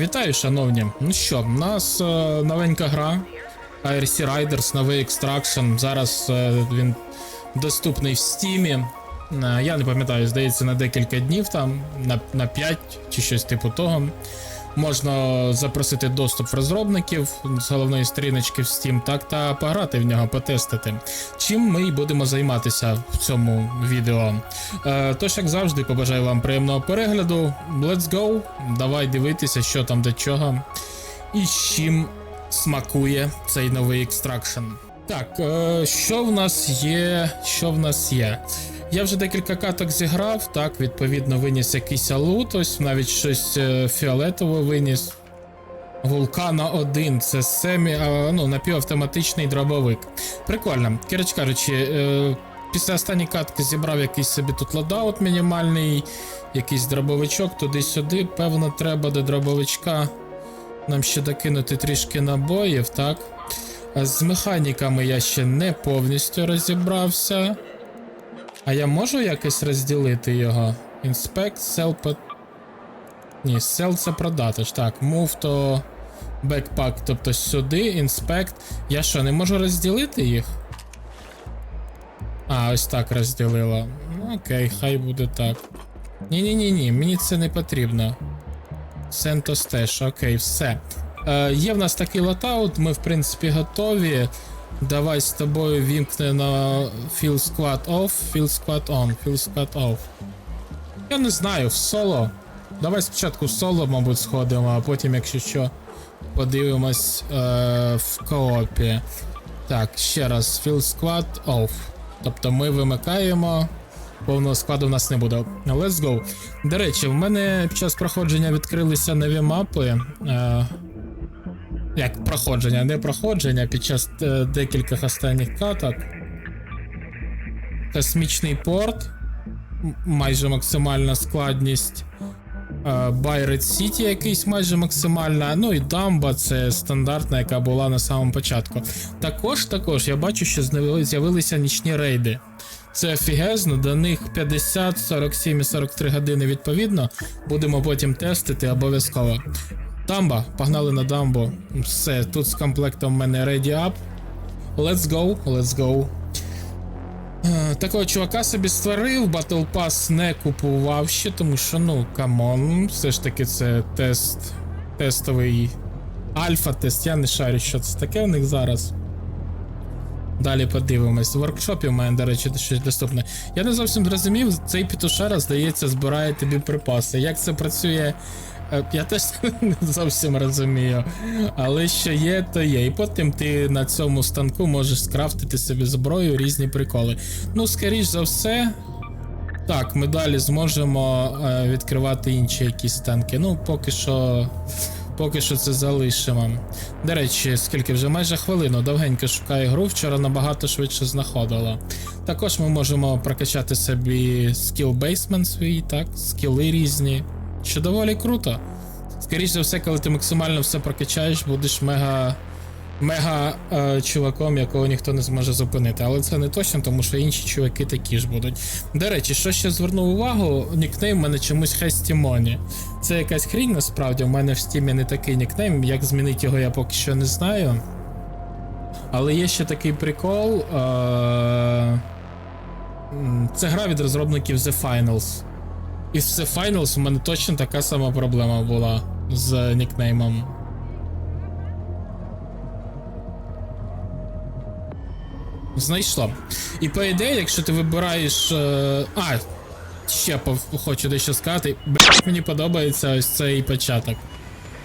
Вітаю, шановні. Ну що, у нас е, новенька гра IRC Riders, новий Extraction. Зараз е, він доступний в Steam. Е, я не пам'ятаю, здається, на декілька днів там, на, на 5 чи щось типу того. Можна запросити доступ в розробників з головної сторіночки в Steam, так та пограти в нього, потестити. Чим ми й будемо займатися в цьому відео. Е, тож, як завжди, побажаю вам приємного перегляду. Let's go! Давай дивитися, що там до чого. І з чим смакує цей новий екстракшн. Так, е, що в нас є? Що в нас є? Я вже декілька каток зіграв, так, відповідно, виніс якийсь алут, ось навіть щось е, фіолетове виніс. Вулкана 1 це семі, ну, напівавтоматичний дробовик. Прикольно. Коротше кажучи, е, після останньої катки зібрав якийсь собі тут лодаут мінімальний, якийсь дробовичок туди-сюди. Певно, треба до дробовичка нам ще докинути трішки набоїв, так? З механіками я ще не повністю розібрався. А я можу якось розділити його? Inspect, sell, pot... Ні, sell це продати ж. Так, move то backpack, тобто сюди, inspect. Я що, не можу розділити їх? А, ось так розділила. Ну, окей, хай буде так. Ні-ні-ні, ні, мені це не потрібно. To окей, все. Е, є в нас такий лотаут, ми в принципі готові. Давай з тобою вімкне на Fill Squad Off, Fill Squad On, Fill Squad Off. Я не знаю, в соло. Давай спочатку в соло, мабуть, сходимо, а потім, якщо що, подивимось е, в коопі. Так, ще раз, Fill Squad Off. Тобто ми вимикаємо. Повного складу в нас не буде. Let's go. До речі, в мене під час проходження відкрилися нові мапи. Е, як проходження, не проходження під час е, декількох останніх каток. Космічний порт. Майже максимальна складність. Байрет Сіті якийсь майже максимальна. Ну і дамба це стандартна, яка була на самому початку. Також, також я бачу, що з'яви- з'явилися нічні рейди. Це офігезно, до них 50, 47 і 43 години відповідно. Будемо потім тестити обов'язково. Дамба, погнали на дамбу. Все, тут з комплектом в мене ready up. Let's go, let's go. Е, Такого чувака собі створив, Battle Pass не купував ще, тому що, ну, камон, все ж таки це тест. Тестовий альфа-тест, я не шарю, що це таке в них зараз. Далі подивимось. В воркшопі в мене, до речі, щось доступне. Я не зовсім зрозумів, цей пітушара, здається, збирає тобі припаси. Як це працює, я теж не зовсім розумію. Але що є, то є. І потім ти на цьому станку можеш скрафтити собі зброю, різні приколи. Ну, скоріш за все. Так, ми далі зможемо е, відкривати інші якісь станки. Ну, поки що. Поки що це залишимо. До речі, скільки вже майже хвилину довгенько шукаю гру, вчора набагато швидше знаходила. Також ми можемо прокачати собі скіл бейсмент свій, так, скіли різні. Що доволі круто. Скоріше за все, коли ти максимально все прокачаєш, будеш мега. Мега е, чуваком, якого ніхто не зможе зупинити. Але це не точно, тому що інші чуваки такі ж будуть. До речі, що ще звернув увагу, нікнейм в мене чомусь Хестімоні. Це якась хрінь насправді. У мене в стімі не такий нікнейм. Як змінити його, я поки що не знаю. Але є ще такий прикол. Е- це гра від розробників The Finals. І The Finals у мене точно така сама проблема була з нікнеймом. Знайшло. І по ідеї, якщо ти вибираєш. Е... А, ще хочу дещо сказати. Блять, мені подобається ось цей початок.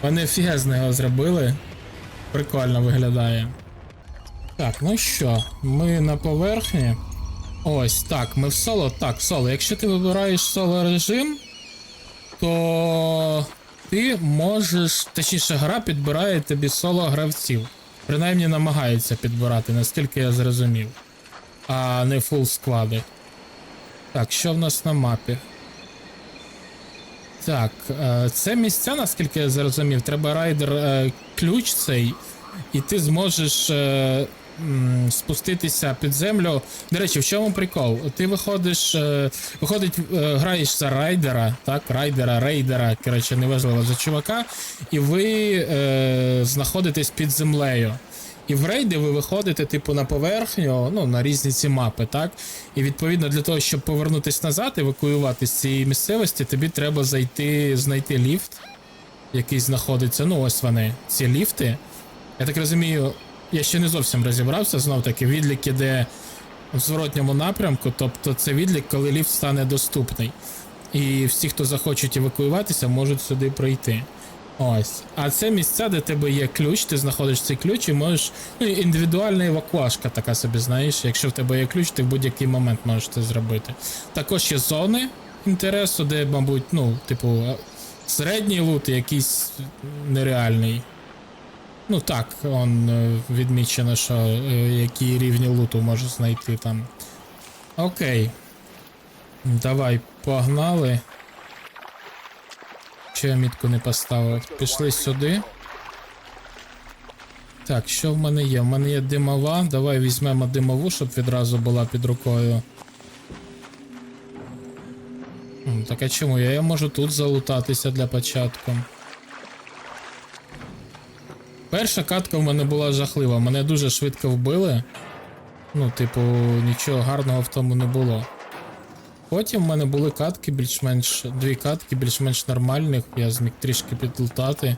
Вони офігезно його зробили. Прикольно виглядає. Так, ну що, ми на поверхні. Ось так, ми в соло. Так, соло. Якщо ти вибираєш соло режим, то ти можеш. Точніше, гра підбирає тобі соло гравців. Принаймні намагається підбирати, наскільки я зрозумів. А не фул склади. Так, що в нас на мапі? Так, е, це місця, наскільки я зрозумів, треба райдер е, ключ цей, і ти зможеш е, спуститися під землю. До речі, в чому прикол? Ти виходиш, е, виходить, е, граєш за райдера, так, райдера, рейдера, коротше, неважливо за чувака, і ви е, знаходитесь під землею. І в рейди ви виходите, типу, на поверхню, ну, на різні ці мапи, так? І відповідно для того, щоб повернутися назад, евакуювати з цієї місцевості, тобі треба зайти, знайти ліфт, який знаходиться. Ну, ось вони, ці ліфти. Я так розумію, я ще не зовсім розібрався, знов таки, відлік іде в зворотньому напрямку, тобто це відлік, коли ліфт стане доступний. І всі, хто захочуть евакуюватися, можуть сюди прийти. Ось. А це місця, де тебе є ключ, ти знаходиш цей ключ і можеш. Ну, індивідуальна евакуашка така собі, знаєш. Якщо в тебе є ключ, ти в будь-який момент можеш це зробити. Також є зони інтересу, де, мабуть, ну, типу, середній лут якийсь нереальний. Ну так, он е, відмічено, що е, які рівні луту можеш знайти там. Окей. Давай, погнали. Чи я мітку не поставив? Пішли сюди. Так, що в мене є? В мене є димова. Давай візьмемо димову, щоб відразу була під рукою. Так а чому? Я можу тут залутатися для початку. Перша катка в мене була жахлива. Мене дуже швидко вбили. Ну, типу, нічого гарного в тому не було. Потім в мене були катки більш-менш. Дві катки більш-менш нормальних. Я зміг трішки підлутати.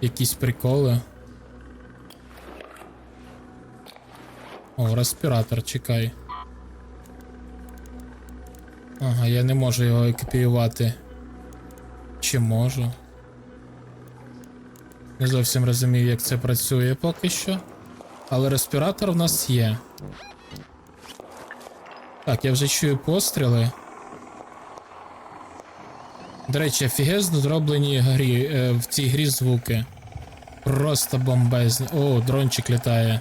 Якісь приколи. О, респіратор, чекай. Ага, я не можу його екіпіювати. Чи можу? Не зовсім розумію, як це працює поки що. Але респіратор в нас є. Так, я вже чую постріли. До речі, офігезно зроблені грі, е, в цій грі звуки. Просто бомбезні. О, дрончик літає.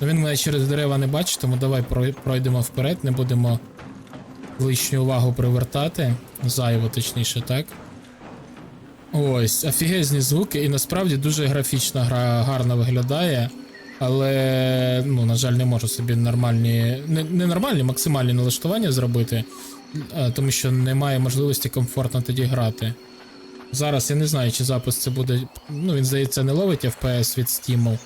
Ну він мене через дерева не бачить, тому давай пройдемо вперед, не будемо лишню увагу привертати. Зайво, точніше, так. Ось, офігезні звуки, і насправді дуже графічна гра гарно виглядає. Але, ну, на жаль, не можу собі нормальні. Не, не нормальні, максимальні налаштування зробити, е, тому що немає можливості комфортно тоді грати. Зараз я не знаю, чи запис це буде. Ну, він здається, не ловить FPS від Steam,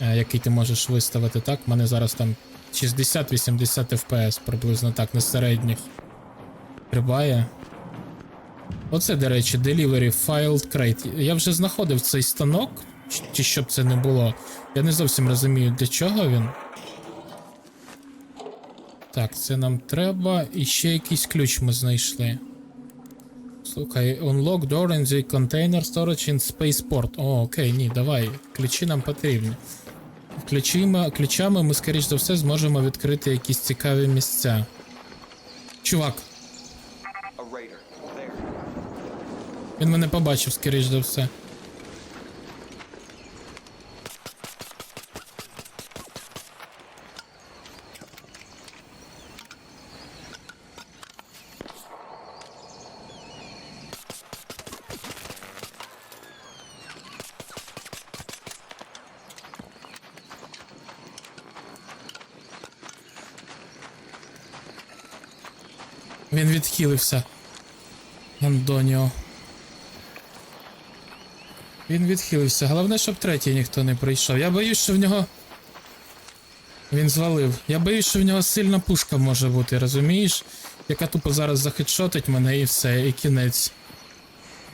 е, який ти можеш виставити, так? У мене зараз там 60-80 FPS приблизно так, на середніх. Триває. Оце, до речі, Delivery Filed Crate. Я вже знаходив цей станок, чи- щоб це не було. Я не зовсім розумію, для чого він. Так, це нам треба. І ще якийсь ключ ми знайшли. Слухай, unlock door in the container storage in spaceport. О, окей, ні, давай. Ключі нам потрібні. Ключима, ключами ми, скоріш за все, зможемо відкрити якісь цікаві місця. Чувак, він мене побачив, скоріш за все. Він відхилився. Антоніо. Він відхилився. Головне, щоб третій ніхто не прийшов. Я боюсь, що в нього. Він звалив. Я боюсь, що в нього сильна пушка може бути, розумієш? Яка тупо зараз захедшотить мене і все, і кінець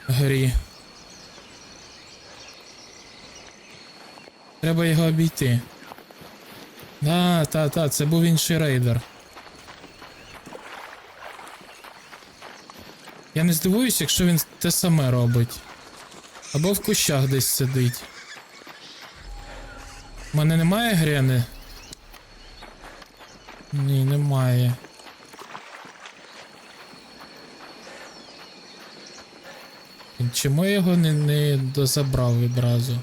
грі. Треба його обійти. Да, та, та, це був інший рейдер. Я не здивуюсь, якщо він те саме робить. Або в кущах десь сидить. У мене немає грени? Ні, немає. Чому я його не, не дозабрав відразу?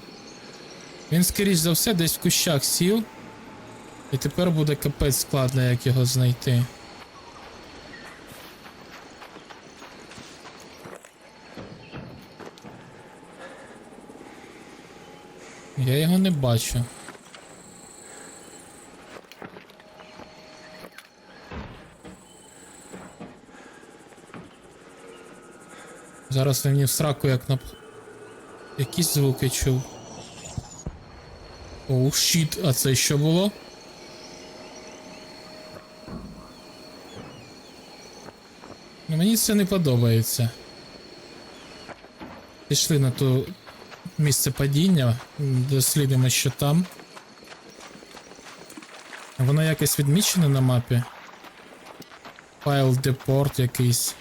Він, скоріш за все, десь в кущах сів. І тепер буде капець складно, як його знайти. Я його не бачу. Зараз він мені в сраку як на. Якісь звуки чув. Оу, щіт, а це що було? Ну, мені це не подобається. Пішли на ту місце падіння, дослідимо, що там. Воно якось відмічене на мапі. Файл депорт якийсь.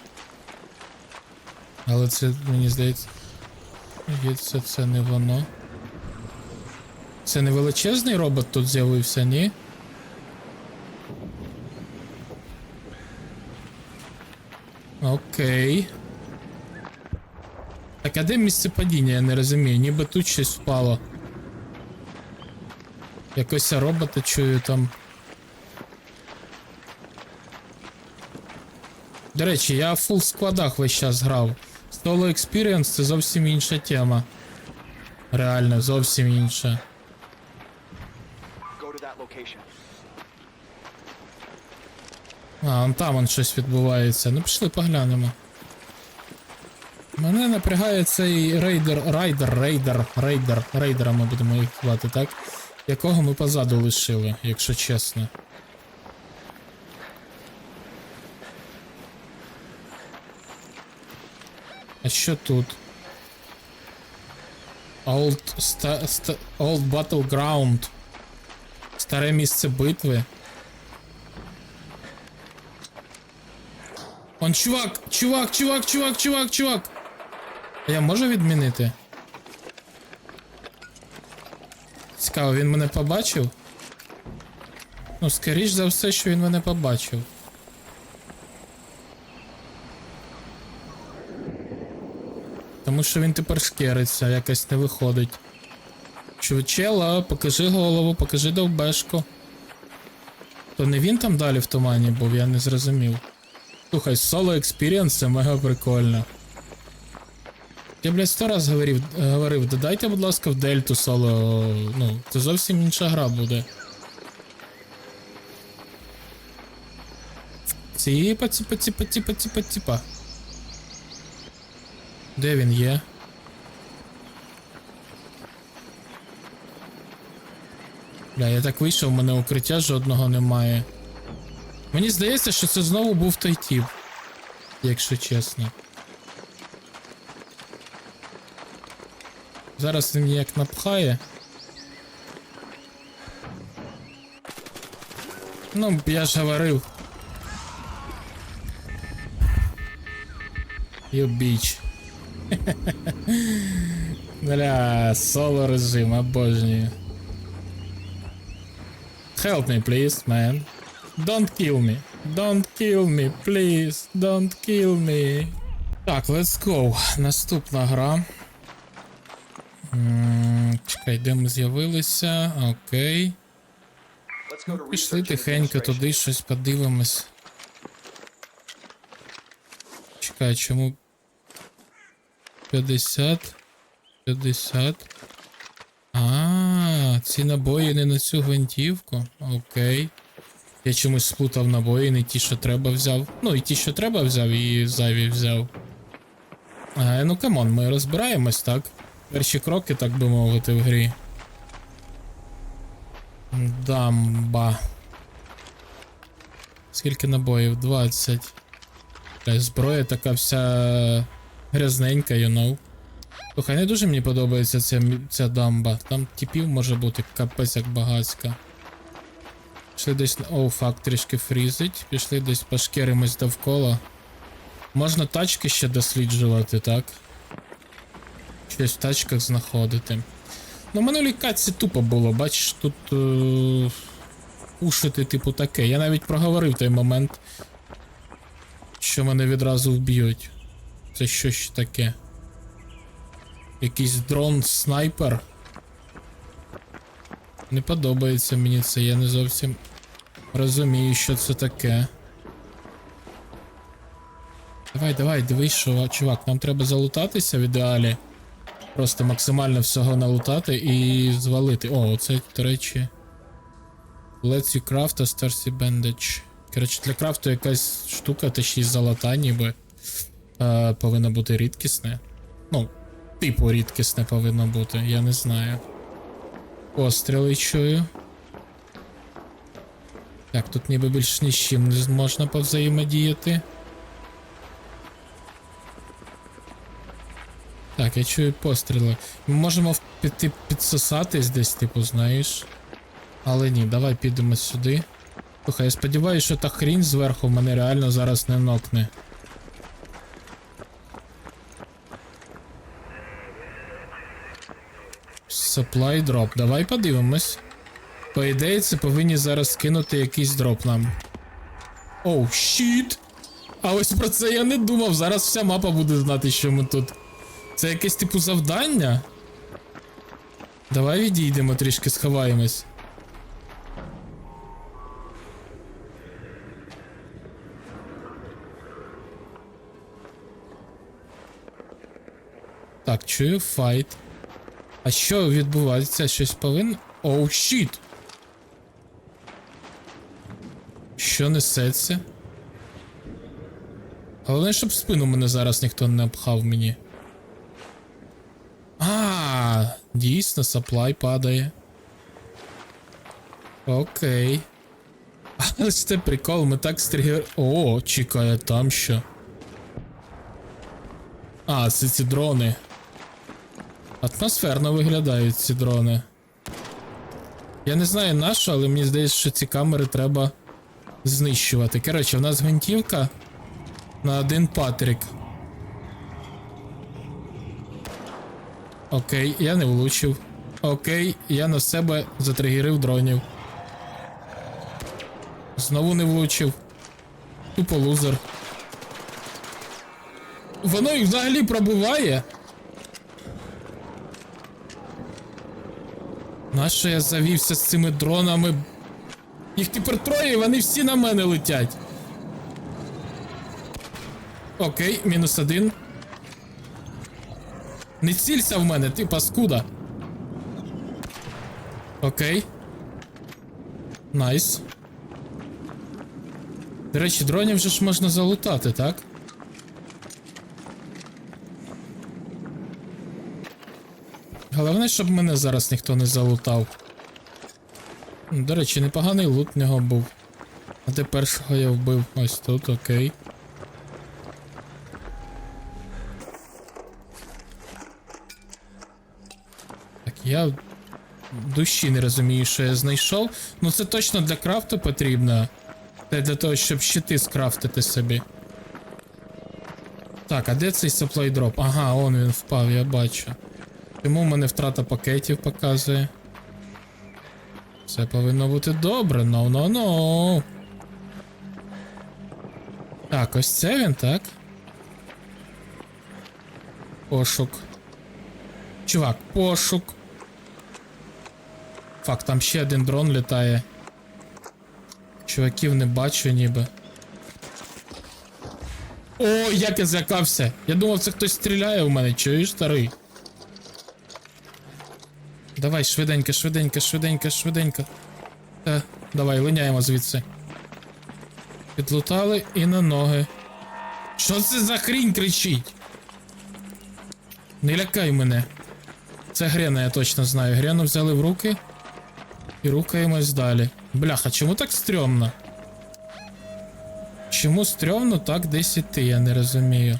Але це, мені здається. Здається, це не воно. Це не величезний робот тут з'явився, ні? Окей. А де місце падіння, я не розумію, ніби тут щось впало. Якось робота чую там. До речі, я в фул складах весь час грав. Solo Experience це зовсім інша тема. Реально, зовсім інша. А, вон там вон щось відбувається. Ну пішли поглянемо. Мене напрягає цей рейдер, райдер, рейдер, рейдер, рейдера ми будемо їх звати, так? Якого ми позаду лишили, якщо чесно. А що тут? Old, ста, ста, Old Battleground. Старе місце битви. Он чувак, чувак, чувак, чувак, чувак, чувак. А я можу відмінити? Цікаво, він мене побачив? Ну, скоріш за все, що він мене побачив. Тому що він тепер шкериться, якось не виходить. Чувачела, покажи голову, покажи довбешку. То не він там далі в тумані був, я не зрозумів. Слухай, соло експіріенс це мега прикольно. Я, блядь, сто раз говорив, говорив, додайте, будь ласка, в дельту соло. Ну, це зовсім інша гра буде. Ціпа, ціпа, ціпа, ціпа, ціпа, ціпа. Де він є? Бля, я так вийшов, у мене укриття жодного немає. Мені здається, що це знову був той тіп. Якщо чесно. Зараз він як напхає. Ну, я ж говорив. Bitch. Бля, соло режим, обожнюю. Help me, please, man. Don't kill me. Don't kill me, please. Don't kill me. Так, let's go. Наступна гра. Чекай, де ми з'явилися? Окей. To Пішли тихенько туди щось подивимось. Чекай, чому 50? 50. А, ці набої не на цю гвинтівку. Окей. Я чомусь сплутав набої, не ті, що треба взяв. Ну, і ті, що треба взяв, і зайві взяв. А, ну камон, ми розбираємось, так? Перші кроки, так би мовити, в грі. Дамба. Скільки набоїв? 20. Бля, зброя така вся грязненька, you know. Слухай, не дуже мені подобається ця, ця дамба. Там типів може бути капець як багацька. Пішли десь. на- О, фак, трішки фрізить. Пішли десь пошкеримось довкола. Можна тачки ще досліджувати, так? Щось в тачках знаходити. Ну, в минулій катці тупо було, бачиш, тут. Е- ушити, типу, таке. Я навіть проговорив той момент, що мене відразу вб'ють. Це що ще таке? Якийсь дрон снайпер. Не подобається мені це, я не зовсім розумію, що це таке. Давай, давай, дивись, що, чувак, нам треба залутатися в ідеалі. Просто максимально всього налутати і звалити. О, це, до речі. Let's you craft a Starcy Bandage. Коротше, для крафту якась штука, та ще й золота, ніби. Е, повинна бути рідкісне. Ну, типу рідкісне повинно бути, я не знаю. Постріли чую. Так, тут ніби більш ні з чим можна повзаємодіяти. Так, я чую постріли. Ми можемо піти підсосатись десь, типу, знаєш. Але ні, давай підемо сюди. Слухай, я сподіваюся, що та хрінь зверху мене реально зараз не нокне. Supply drop. Давай подивимось. По ідеї, це повинні зараз скинути якийсь дроп нам. Оу, щіт! А ось про це я не думав. Зараз вся мапа буде знати, що ми тут. Це якесь типу завдання? Давай відійдемо трішки, сховаємось. Так, чую файт. А що відбувається? Щось повинно. Оу, щіт! Що несеться? Головне, щоб спину мене зараз ніхто не обхав мені. А, дійсно, саплай падає. Окей. Але ж це прикол, ми так стрігер. О, чекає там що. А, це ці дрони. Атмосферно виглядають ці дрони. Я не знаю на що, але мені здається, що ці камери треба знищувати. Коротше, в нас гвинтівка на один Патрік. Окей, я не влучив. Окей, я на себе затригерив дронів. Знову не влучив. Тупо лузер. Воно їх взагалі пробиває. Нащо я завівся з цими дронами? Їх тепер троє, і вони всі на мене летять. Окей, мінус один. Не цілься в мене, ти паскуда. Окей. Найс. До речі, дронів же ж можна залутати, так? Головне, щоб мене зараз ніхто не залутав. До речі, непоганий лут в нього був. А першого я вбив? Ось тут, окей. Я душі не розумію, що я знайшов. Ну це точно для крафту потрібно. Це для того, щоб щити скрафтити собі. Так, а де цей drop? Ага, он він впав, я бачу. Чому в мене втрата пакетів показує? Це повинно бути добре, no, no, no. Так, ось це він, так? Пошук. Чувак, пошук. Фак, там ще один дрон літає. Чуваків не бачу ніби. О, як я злякався! Я думав, це хтось стріляє в мене, чуєш, старий? Давай, швиденько, швиденько, швиденько, швиденько. Е, давай, линяємо звідси. Підлутали і на ноги. Що це за хрінь кричить? Не лякай мене. Це Грена, я точно знаю. Грену взяли в руки і рухаємось далі. Бляха, чому так стрьомно? Чому стрьомно так десь іти, я не розумію.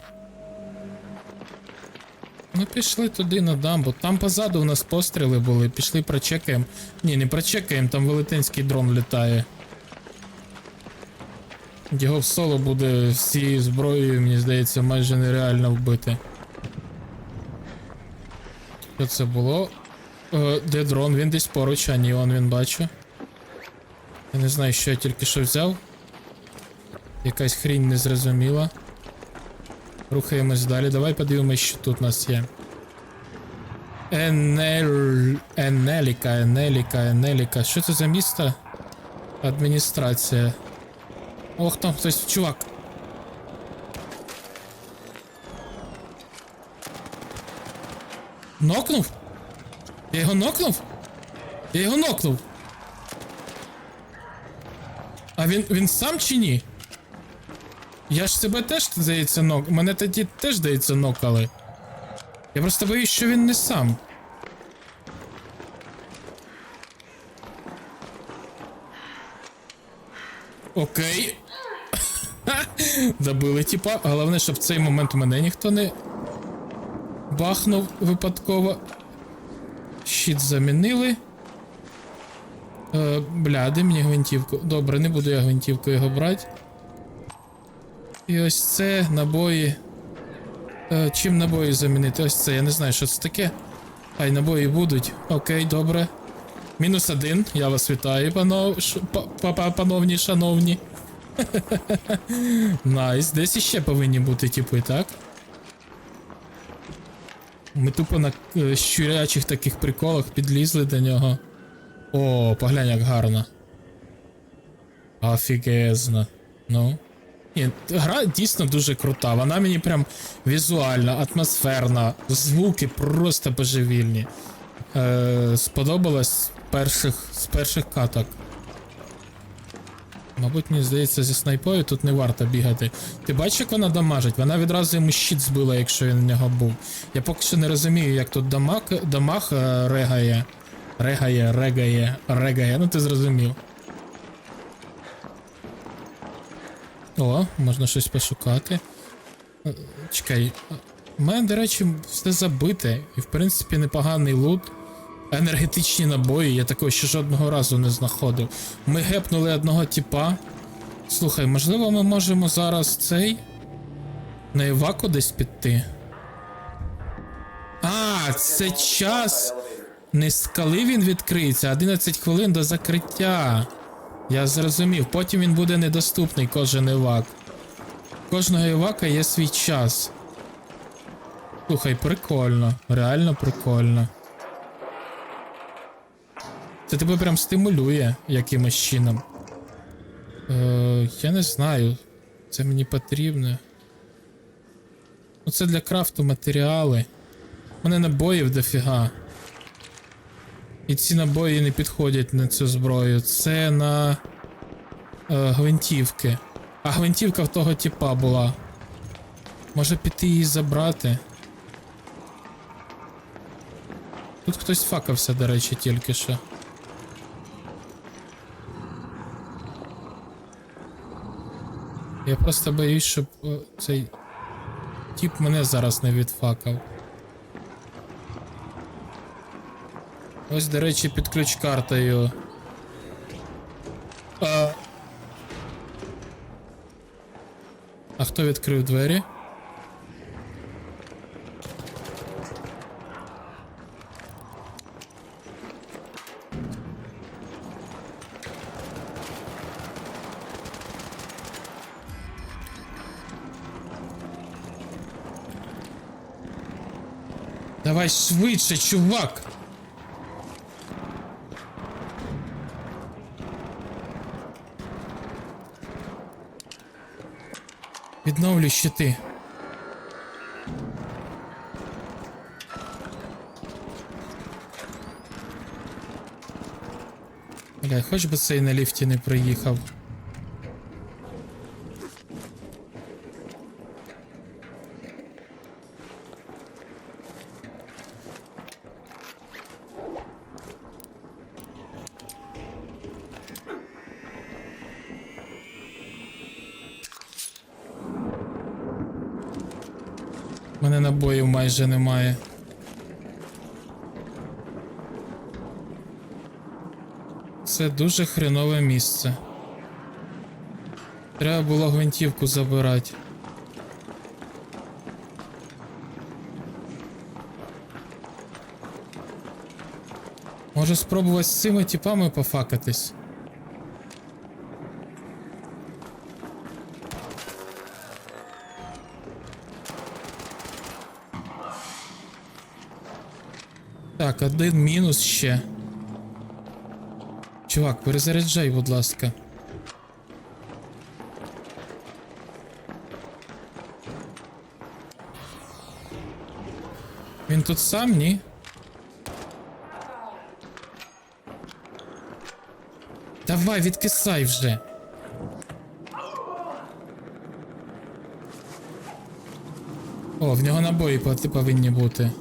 Ну пішли туди на дамбу. Там позаду у нас постріли були. Пішли прочекаємо. Ні, не прочекаємо, там велетенський дрон літає. Його в соло буде всією зброєю, мені здається, майже нереально вбити. Що це було? Е, де дрон? Він десь поруч, а ні, он він бачу. Я не знаю, що я тільки що взяв. Якась хрінь незрозуміла. Рухаємось далі. Давай подивимось, що тут у нас є. Енель... Енеліка, Енеліка, Енеліка. Що це за місто? Адміністрація. Ох, там хтось, чувак. Нокнув? Я його нокнув? Я його нокнув. А він, він сам чи ні? Я ж себе теж, здається, нок. Мене тоді теж, здається, нокали. Я просто боюсь, що він не сам. Окей. Добили, типа. Головне, щоб в цей момент мене ніхто не бахнув випадково. Щит замінили. Е, бля, де мені гвинтівку? Добре, не буду я гвинтівку його брати. І ось це набої. Е, чим набої замінити? Ось це, я не знаю, що це таке. Хай набої будуть. Окей, добре. Мінус один. Я вас вітаю, панов... ш... па- па- па- пановні, шановні. Найс. Десь іще повинні бути типи, так? Ми тупо на е, щурячих таких приколах підлізли до нього. О, поглянь, як гарно. Офігезно. Ну. Ні, гра дійсно дуже крута. Вона мені прям візуальна, атмосферна, звуки просто божевільні. Е, сподобалось з перших, з перших каток. Мабуть, мені здається, зі снайпою тут не варто бігати. Ти бачиш, як вона дамажить? Вона відразу йому щит збила, якщо він в нього був. Я поки що не розумію, як тут дамаг, дамаг е, регає. Регає, регає, регає. Ну ти зрозумів. О, можна щось пошукати. Е, Чекай. У мене, до речі, все забите. І в принципі непоганий лут. Енергетичні набої, я такого ще жодного разу не знаходив. Ми гепнули одного типа. Слухай, можливо, ми можемо зараз цей. На Іваку десь піти. А, це час. Не з коли він відкриється, 11 хвилин до закриття. Я зрозумів, потім він буде недоступний кожен івак. Кожного івака є свій час. Слухай, прикольно, реально прикольно. Це тебе прям стимулює якимось чином. Е, я не знаю. Це мені потрібно. Ну це для крафту матеріали. У мене набоїв дофіга. І ці набої не підходять на цю зброю. Це на е, гвинтівки. А гвинтівка в того типа була. Може піти її забрати. Тут хтось факався, до речі, тільки що. Я просто боюсь, щоб е, цей тип мене зараз не відфакав. Ось, до речі, під ключ-картою. А... а хто відкрив двері? Давай швидше, чувак! Відновлю щити. Бля, хоч би цей на ліфті не приїхав. У мене набоїв майже немає. Це дуже хренове місце. Треба було гвинтівку забирати. Може спробувати з цими типами пофакатись. Так, один мінус ще. Чувак, перезаряджай, будь ласка. Він тут сам, ні? Давай, відкисай вже. О, в нього набої повинні бути.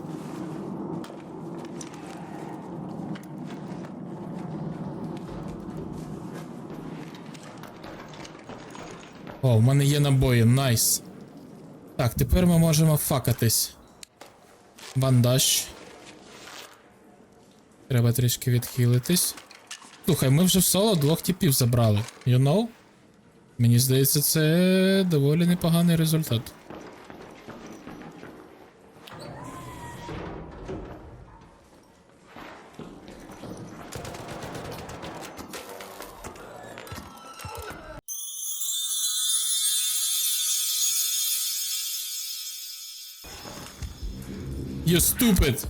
О, в мене є набої, найс. Так, тепер ми можемо факатись. Бандаж. Треба трішки відхилитись. Слухай, ми вже в соло двох типів забрали. You know? Мені здається, це доволі непоганий результат. Stupid!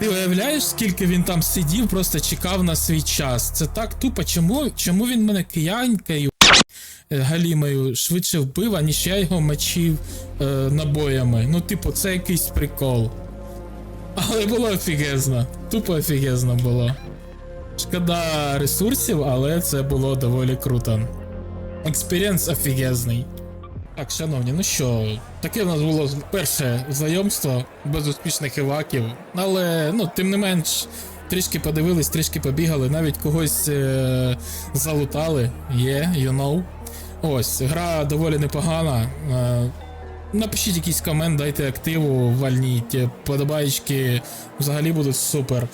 Ти уявляєш, скільки він там сидів, просто чекав на свій час. Це так тупо. Чому, чому він мене киянькою е, галімою швидше вбив, аніж я його мочив е, набоями? Ну, типу, це якийсь прикол. Але було офігезно. Тупо офігезно було. Шкода ресурсів, але це було доволі круто. Експірієнс офігезний. Так, шановні, ну що, таке в нас було перше знайомство без успішних іваків. Але, ну, тим не менш, трішки подивились, трішки побігали, навіть когось е- залутали. Є, you know. Ось, гра доволі непогана. Е- напишіть якийсь комент, дайте активу, вальніть, подобаєчки взагалі будуть супер.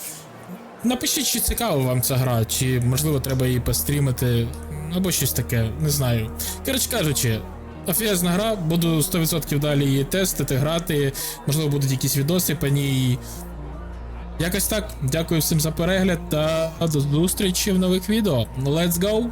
Напишіть, чи цікава вам ця гра, чи можливо треба її пострімити, або щось таке, не знаю. Коротше кажучи, офігезна гра, буду 100% далі її тестити, грати, можливо, будуть якісь відоси по ній. Якось так. Дякую всім за перегляд та до зустрічі в нових відео. Let's go!